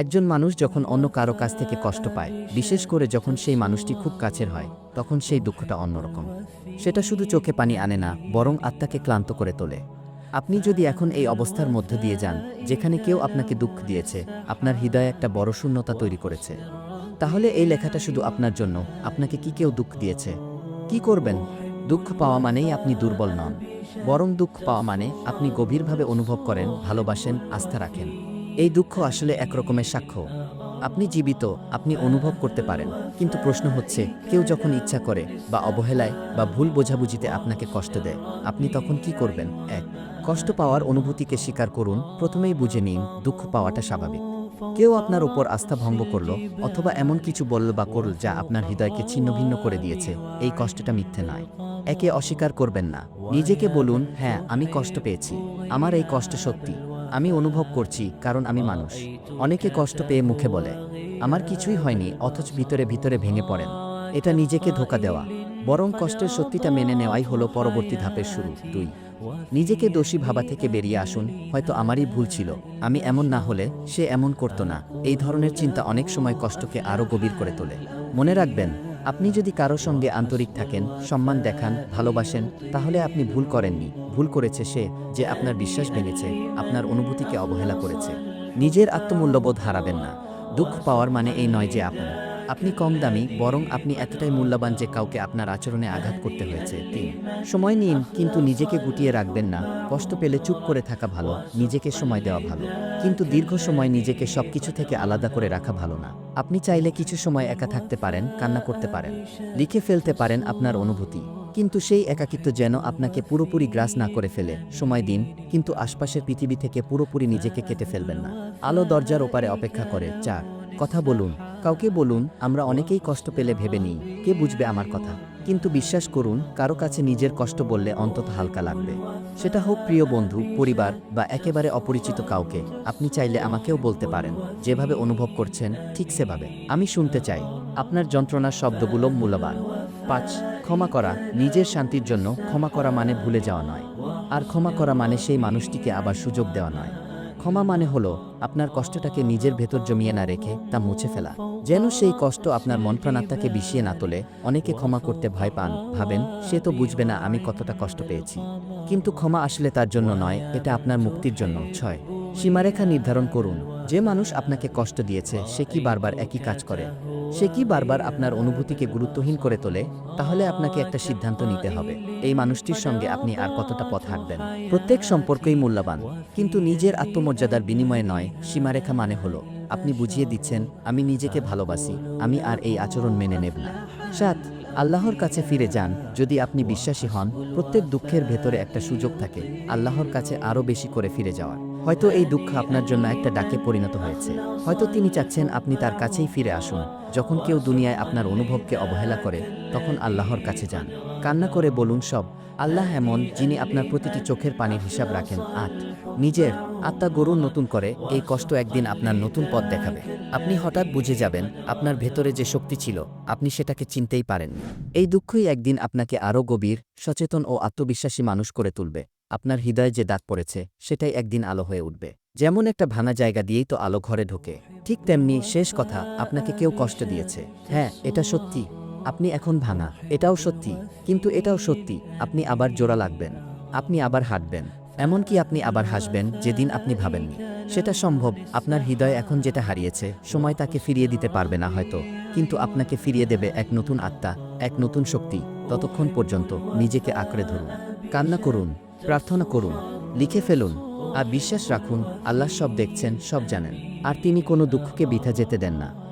একজন মানুষ যখন অন্য কারও কাছ থেকে কষ্ট পায়, বিশেষ করে যখন সেই মানুষটি খুব কাছের হয়, তখন সেই দুঃখটা অন্যরকম। সেটা শুধু চোখে পানি আনে না, বরং আত্মাকে ক্লান্ত করে তোলে। আপনি যদি এখন এই অবস্থার মধ্য দিয়ে যান, যেখানে কেউ আপনাকে দুঃখ দিয়েছে, আপনার হৃদয়ে একটা বড় শূন্যতা তৈরি করেছে, তাহলে এই লেখাটা শুধু আপনার জন্য, আপনাকে কি কেউ দুঃখ দিয়েছে? কি করবেন? দুঃখ পাওয়া মানেই আপনি দুর্বল নন, বরং দুঃখ পাওয়া মানে আপনি গভীরভাবে অনুভব করেন, ভালোবাসেন, আস্থা রাখেন। এই দুঃখ আসলে একরকমের সাক্ষ্য। আপনি জীবিত, আপনি অনুভব করতে পারেন। কিন্তু প্রশ্ন হচ্ছে, কেউ যখন ইচ্ছা করে বা অবহেলায় বা ভুল বোঝাবুঝিতে আপনাকে কষ্ট দেয়, আপনি তখন কি করবেন? এক, কষ্ট পাওয়ার অনুভূতিকে স্বীকার করুন, প্রথমেই বুঝে নিন, দুঃখ পাওয়াটা স্বাভাবিক। কেউ আপনার উপর আস্থা ভঙ্গ করল অথবা এমন কিছু বলল বা করল যা আপনার হৃদয়কে ছিন্নভিন্ন করে দিয়েছে, এই কষ্টটা মিথ্যে নয়। একে অস্বীকার করবেন না। নিজেকে বলুন হ্যাঁ আমি কষ্ট পেয়েছি। আমার এই কষ্ট সত্যি। আমি অনুভব করছি, কারণ আমি মানুষ। অনেকে কষ্ট পেয়ে মুখে বলে, আমার কিছুই হয়নি, অথচ ভিতরে ভিতরে ভেঙে পড়েন। এটা নিজেকে ধোকা দেওয়া। বরং কষ্টের সত্যিটা মেনে নেওয়াই হলো পরবর্তী ধাপের শুরু, দুই। নিজেকে দোষী ভাবা থেকে বেরিয়ে আসুন, হয়তো আমারই ভুল ছিল। আমি এমন না হলে সে এমন করতো না। এই ধরনের চিন্তা অনেক সময় কষ্টকে আরও গভীর করে তোলে। মনে রাখবেন আপনি যদি কারও সঙ্গে আন্তরিক থাকেন, সম্মান দেখান, ভালোবাসেন, তাহলে আপনি ভুল করেননি। ভুল করেছে সে যে আপনার বিশ্বাস ভেঙেছে, আপনার অনুভূতিকে অবহেলা করেছে। নিজের আত্মমূল্যবোধ হারাবেন না। দুঃখ পাওয়ার মানে এই নয় যে আপনি আপনি কম দামি, বরং আপনি এতটাই মূল্যবান যে কাউকে আপনার আচরণে আঘাত করতে হয়েছে, তিন। সময় নিন, কিন্তু নিজেকে গুটিয়ে রাখবেন না। কষ্ট পেলে চুপ করে থাকা ভালো, নিজেকে সময় দেওয়া ভালো। কিন্তু দীর্ঘ সময় নিজেকে সবকিছু থেকে আলাদা করে রাখা ভালো না। আপনি চাইলে কিছু সময় একা থাকতে পারেন, কান্না করতে পারেন। লিখে ফেলতে পারেন আপনার অনুভূতি। কিন্তু সেই একাকিত্ব যেন আপনাকে পুরোপুরি গ্রাস না করে ফেলে। সময় দিন, কিন্তু আশপাশের পৃথিবী থেকে পুরোপুরি নিজেকে কেটে ফেলবেন না। আলো দরজার ওপারে অপেক্ষা করে, চার। কথা বলুন। কাউকে বলুন, আমরা অনেকেই কষ্ট পেলে ভেবে নিই, কে বুঝবে আমার কথা? কিন্তু বিশ্বাস করুন, কারও কাছে নিজের কষ্ট বললে অন্তত হালকা লাগবে। সেটা হোক প্রিয় বন্ধু, পরিবার বা একেবারে অপরিচিত কাউকে, আপনি চাইলে আমাকেও বলতে পারেন, যেভাবে অনুভব করছেন, ঠিক সেভাবে। আমি শুনতে চাই, আপনার যন্ত্রণার শব্দগুলো মূল্যবান। পাঁচ, ক্ষমা করা, নিজের শান্তির জন্য ক্ষমা করা মানে ভুলে যাওয়া নয়। আর ক্ষমা করা মানে সেই মানুষটিকে আবার সুযোগ দেওয়া নয়। ক্ষমা মানে হল আপনার কষ্টটাকে নিজের ভেতর জমিয়ে না রেখে তা মুছে ফেলা। যেন সেই কষ্ট আপনার মন প্রাণাত্মাকে বিষিয়ে না তোলে, অনেকে ক্ষমা করতে ভয় পান, ভাবেন, সে তো বুঝবে না আমি কতটা কষ্ট পেয়েছি। কিন্তু ক্ষমা আসলে তার জন্য নয়, এটা আপনার মুক্তির জন্য। ছয়, সীমারেখা নির্ধারণ করুন, যে মানুষ আপনাকে কষ্ট দিয়েছে, সে কি বারবার একই কাজ করে? সে কি বারবার আপনার অনুভূতিকে গুরুত্বহীন করে তোলে? তাহলে আপনাকে একটা সিদ্ধান্ত নিতে হবে। এই মানুষটির সঙ্গে আপনি আর কতটা পথ হাঁটবেন? প্রত্যেক সম্পর্কই মূল্যবান, কিন্তু নিজের আত্মমর্যাদার বিনিময়ে নয়, সীমারেখা মানে হলো, আপনি বুঝিয়ে দিচ্ছেন, আমি নিজেকে ভালোবাসি, আমি আর এই আচরণ মেনে নেব না। সাত, আল্লাহর কাছে ফিরে যান, যদি আপনি বিশ্বাসী হন, প্রত্যেক দুঃখের ভেতরে একটা সুযোগ থাকে, আল্লাহর কাছে আরও বেশি করে ফিরে যাওয়ার। হয়তো এই দুঃখ আপনার জন্য একটা ডাকে পরিণত হয়েছে। হয়তো তিনি চাচ্ছেন আপনি তার কাছেই ফিরে আসুন। যখন কেউ দুনিয়ায় আপনার অনুভবকে অবহেলা করে, তখন আল্লাহর কাছে যান। কান্না করে বলুন সব, আল্লাহ এমন, যিনি আপনার প্রতিটি চোখের পানির হিসাব রাখেন। আট, নিজের আত্মা গরুর নতুন করে, এই কষ্ট একদিন আপনার নতুন পথ দেখাবে। আপনি হঠাৎ বুঝে যাবেন, আপনার ভেতরে যে শক্তি ছিল, আপনি সেটাকে চিনতেই পারেন এই দুঃখই একদিন আপনাকে আরও গভীর, সচেতন ও আত্মবিশ্বাসী মানুষ করে তুলবে। আপনার হৃদয়ে যে দাগ পড়েছে, সেটাই একদিন আলো হয়ে উঠবে। যেমন একটা ভাঙা জায়গা দিয়েই তো আলো ঘরে ঢোকে। ঠিক তেমনি শেষ কথা, আপনাকে কেউ কষ্ট দিয়েছে। হ্যাঁ এটা সত্যি। আপনি এখন ভাঙা, এটাও সত্যি। কিন্তু এটাও সত্যি, আপনি আবার জোড়া লাগবেন। আপনি আবার হাঁটবেন। এমনকি আপনি আবার হাসবেন, যেদিন আপনি ভাবেননি। সেটা সম্ভব, আপনার হৃদয় এখন যেটা হারিয়েছে, সময় তাকে ফিরিয়ে দিতে পারবে না হয়তো। কিন্তু আপনাকে ফিরিয়ে দেবে এক নতুন আত্মা, এক নতুন শক্তি, ততক্ষণ পর্যন্ত নিজেকে আঁকড়ে ধরুন। কান্না করুন। প্রার্থনা করুন, লিখে ফেলুন আর বিশ্বাস রাখুন, আল্লাহ সব দেখছেন, সব জানেন। আর তিনি কোনো দুঃখকে বিথা যেতে দেন না।